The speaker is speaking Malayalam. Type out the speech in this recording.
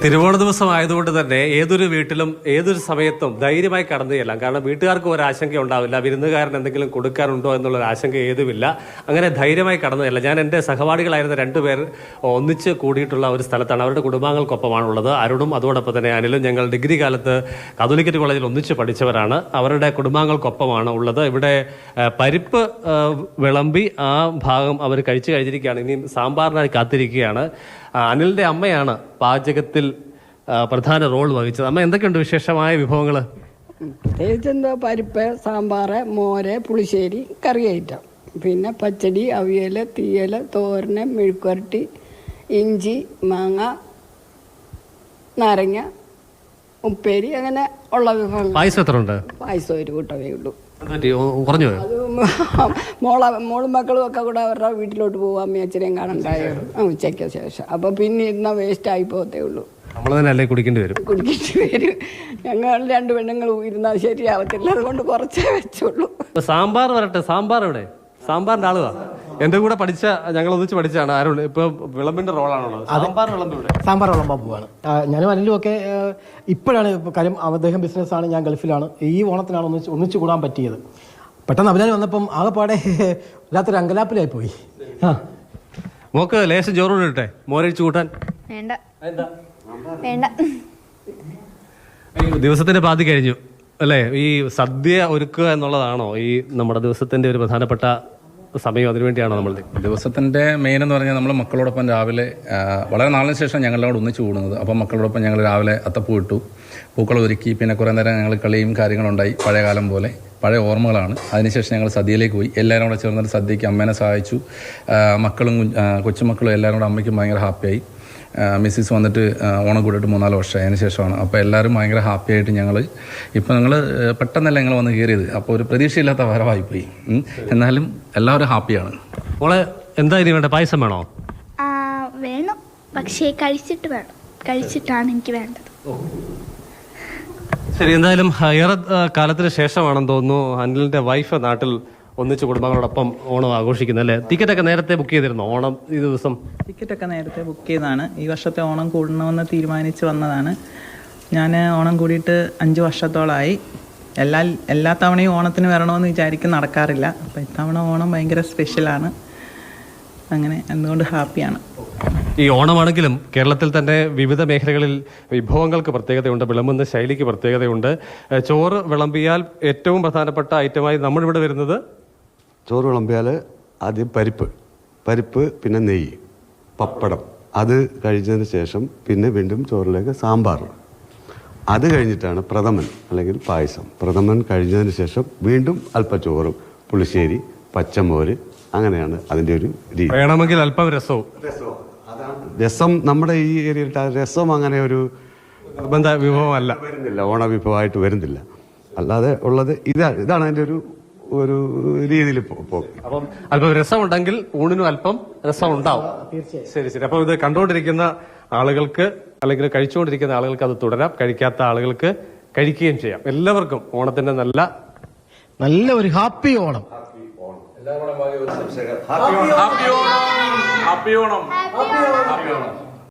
തിരുവോണ ദിവസം ആയതുകൊണ്ട് തന്നെ ഏതൊരു വീട്ടിലും ഏതൊരു സമയത്തും ധൈര്യമായി കടന്നു ചെല്ലാം. കാരണം വീട്ടുകാർക്ക് ഒരു ആശങ്ക ഉണ്ടാവില്ല. വിരുന്നുകാരൻ എന്തെങ്കിലും കൊടുക്കാനുണ്ടോ എന്നുള്ള ഒരു ആശങ്ക ഏതുമില്ല. അങ്ങനെ ധൈര്യമായി കടന്നു ചെല്ലാം. ഞാൻ എന്റെ സഹപാഠികളായിരുന്ന രണ്ടുപേർ ഒന്നിച്ച് കൂടിയിട്ടുള്ള ഒരു സ്ഥലത്താണ്. അവരുടെ കുടുംബാംഗങ്ങൾക്കൊപ്പമാണുള്ളത്. അരുണും അതോടൊപ്പം തന്നെ അനിലും ഞങ്ങൾ ഡിഗ്രി കാലത്ത് കാതോലിക്കറ്റ് കോളേജിൽ ഒന്നിച്ച് പഠിച്ചവരാണ്. അവരുടെ കുടുംബാംഗങ്ങൾക്കൊപ്പമാണ് ഉള്ളത്. ഇവിടെ പരിപ്പ് വിളമ്പി ആ ഭാഗം അവർ കഴിച്ചു കഴിഞ്ഞിരിക്കുകയാണ്. ഇനിയും സാമ്പാറിനായി കാത്തിരിക്കുകയാണ്. അനിലിന്റെ അമ്മയാണ് പാചകത്തിൽ പ്രധാന റോൾ വഹിച്ചത്. അമ്മ എന്തൊക്കെയുണ്ട് വിശേഷമായ വിഭവങ്ങൾ പ്രത്യേകിച്ച് എന്തോ പരിപ്പ് സാമ്പാർ മോര് പുളിശ്ശേരി കറി ഐറ്റം. പിന്നെ പച്ചടി അവിയൽ തീയൽ തോരന് മെഴുക്കുരട്ടി ഇഞ്ചി മാങ്ങ നാരങ്ങ ഉപ്പേരി അങ്ങനെ ഉള്ള വിഭവങ്ങൾ. പായസം എത്ര ഉണ്ട്? പായസം ഒരു കൂട്ടമേ ഉള്ളൂ. കുറഞ്ഞു പോയോ? അത് മോള മോളും മക്കളും ഒക്കെ കൂടെ അവരുടെ വീട്ടിലോട്ട് പോകും അമ്മ അച്ഛനെയും കാണണ്ടായിരുന്നു ആ, ഉച്ചയ്ക്ക് ശേഷം. അപ്പൊ പിന്നെ ഇരുന്ന വേസ്റ്റ് ആയി പോകത്തേ ഉള്ളൂ. നമ്മൾ തന്നെ അല്ലേ കുടിക്കേണ്ടി വരും? കുടിക്കേണ്ടി വരും. ഞങ്ങൾ രണ്ട് പെണ്ണുങ്ങളും ഇരുന്നാൽ ശരിയാവത്തില്ല. അതുകൊണ്ട് കുറച്ചേ വെച്ചുള്ളൂ സാമ്പാർ വരട്ടെ സാമ്പാർ ഇവിടെ സാമ്പാറിന്റെ ആളുവാ. എന്റെ കൂടെ പഠിച്ച ഞങ്ങൾ ഒന്നിച്ച് പഠിച്ചാണ് ആരും ഇപ്പൊ വിളമ്പിന്റെ റോളാണുള്ളത്. സാമ്പാർ വിളമ്പ് ഇവിടെ. സാമ്പാർ വിളമ്പാൻ പോവാണ്. ഞാനും അനിലും ഒക്കെ ഇപ്പോഴാണ് ഇപ്പൊ കാര്യം അദ്ദേഹം ബിസിനസ്സാണ് ഞാൻ ഗൾഫിലാണ്. ഈ ഓണത്തിനാണ് ഒന്നിച്ച് ഒന്നിച്ചു കൂടാൻ പറ്റിയത്. പെട്ടെന്ന് അഭിനയം വന്നപ്പം ആകെപ്പാടെ വല്ലാത്തൊരു അങ്കലാപ്പിലായി പോയി. ആ. മോക്ക് ലേശം ചോറ് ഇട്ടെ. മോരഴിച്ചു കൂട്ടാൻ. വേണ്ട. വേണ്ട. ദിവസത്തിന്റെ പാതി കഴിഞ്ഞു. അല്ലേ? ഈ സദ്യ ഒരുക്കുക എന്നുള്ളതാണോ ഈ നമ്മുടെ ദിവസത്തിന്റെ ഒരു പ്രധാനപ്പെട്ട സമയം അതിനുവേണ്ടിയാണോ നമ്മൾ ദിവസത്തിന്റെ മെയിൻ എന്ന് പറഞ്ഞാൽ നമ്മൾ മക്കളോടൊപ്പം രാവിലെ വളരെ നാളിന് ശേഷം ഞങ്ങളോട് ഒന്നിച്ച് കൂടുന്നത്. അപ്പം മക്കളോടൊപ്പം ഞങ്ങൾ രാവിലെ അത്തപ്പൂ ഇട്ടു. പൂക്കൾ ഒരുക്കി. പിന്നെ കുറേ നേരം ഞങ്ങൾ കളിയും കാര്യങ്ങളുണ്ടായി പഴയ കാലം പോലെ. പഴയ ഓർമ്മകളാണ്. അതിനുശേഷം ഞങ്ങൾ സദ്യയിലേക്ക് പോയി. എല്ലാവരും കൂടെ ചേർന്നിട്ട് സദ്യയ്ക്ക് അമ്മേനെ സഹായിച്ചു. മക്കളും കൊച്ചുമക്കളും എല്ലാവരും കൂടെ അമ്മയ്ക്കും ഭയങ്കര ഹാപ്പിയായി മിസ്സിസ് വന്നിട്ട് ഓണം കൂടിയിട്ട് മൂന്നാൽ വർഷമായി അതിന് ശേഷമാണ്. അപ്പോൾ എല്ലാവരും ഭയങ്കര ഹാപ്പി ആയിട്ട് ഞങ്ങൾ ഇപ്പോൾ ഞങ്ങൾ പെട്ടെന്നല്ല ഞങ്ങൾ വന്ന് കയറിയത്? അപ്പോൾ ഒരു പ്രതീക്ഷയില്ലാത്ത വരവായിപ്പോയി പോയി എന്നാലും എല്ലാവരും ഹാപ്പിയാണ്. ഓളെ എന്താ ഇനി വേണ്ട? പായസം വേണോ? ആ, വേണം. പക്ഷേ കഴിച്ചിട്ട് വേണം. കഴിച്ചിട്ടാണ് എനിക്ക് വേണ്ടത്. ശരി എന്തായാലും ഏറെ കാലത്തിന് ശേഷമാണെന്ന് തോന്നുന്നു. അനിലിന്റെ വൈഫ് നാട്ടിൽ ഒന്നിച്ച് കുടുംബങ്ങളോടൊപ്പം ഓണം ആഘോഷിക്കുന്നത് അല്ലേ? ടിക്കറ്റ് ഒക്കെ നേരത്തെ ബുക്ക് ചെയ്തിരുന്നു? ഓണം ഈ ദിവസം? ടിക്കറ്റ് ഒക്കെ നേരത്തെ ബുക്ക് ചെയ്തതാണ്. ഈ വർഷത്തെ ഓണം കൂടണമെന്ന് തീരുമാനിച്ച് വന്നതാണ്. ഞാൻ ഓണം കൂടിയിട്ട് അഞ്ച് വർഷത്തോളമായി എല്ലാ എല്ലാ തവണയും ഓണത്തിന് വരണമെന്ന് വിചാരിക്കും നടക്കാറില്ല. അപ്പം ഇത്തവണ ഓണം ഭയങ്കര സ്പെഷ്യലാണ് അങ്ങനെ എന്തുകൊണ്ട് ഹാപ്പിയാണ്. ഈ ഓണമാണെങ്കിലും കേരളത്തിൽ തന്നെ വിവിധ മേഖലകളിൽ വിഭവങ്ങൾക്ക് പ്രത്യേകതയുണ്ട് വിളമ്പുന്ന ശൈലിക്ക് പ്രത്യേകതയുണ്ട്. ചോറ് വിളമ്പിയാൽ ഏറ്റവും പ്രധാനപ്പെട്ട ഐറ്റമായി നമ്മളിവിടെ വരുന്നത് ചോറ് വിളമ്പിയാൽ ആദ്യം പരിപ്പ് പരിപ്പ് പിന്നെ നെയ്യ് പപ്പടം. അത് കഴിച്ചതിന് ശേഷം പിന്നെ വീണ്ടും ചോറിലേക്ക് സാമ്പാർ. അത് കഴിഞ്ഞിട്ടാണ് പ്രഥമൻ അല്ലെങ്കിൽ പായസം. പ്രഥമൻ കഴിഞ്ഞതിന് ശേഷം വീണ്ടും അല്പ ചോറും പുളിശ്ശേരി പച്ചമോര് അങ്ങനെയാണ് അതിന്റെ ഒരു രീതി. വേണമെങ്കിൽ അല്പം രസവും. രസം നമ്മുടെ ഈ ഏരിയയിൽ രസം അങ്ങനെ ഒരു നിർബന്ധ വിഭവമല്ല. വരുന്നില്ല ഓണവിഭവമായിട്ട് വരുന്നില്ല. അല്ലാതെ ഉള്ളത് ഇതാണ് ഇതാണ് അതിന്റെ ഒരു ഒരു രീതിയിൽ പോകും അപ്പം അല്പം രസമുണ്ടെങ്കിൽ ഊണിനും അല്പം രസം ഉണ്ടാവും ശരി ശരി. അപ്പൊ ഇത് കണ്ടുകൊണ്ടിരിക്കുന്ന ആളുകൾക്ക് അല്ലെങ്കിൽ കഴിച്ചുകൊണ്ടിരിക്കുന്ന ആളുകൾക്ക് അത് തുടരാം. കഴിക്കാത്ത ആളുകൾക്ക് കഴിക്കുകയും ചെയ്യാം. എല്ലാവർക്കും ഓണത്തിന്റെ നല്ല നല്ല ഒരു happy Onam. Happy Onam. Happy Onam. Happy Onam.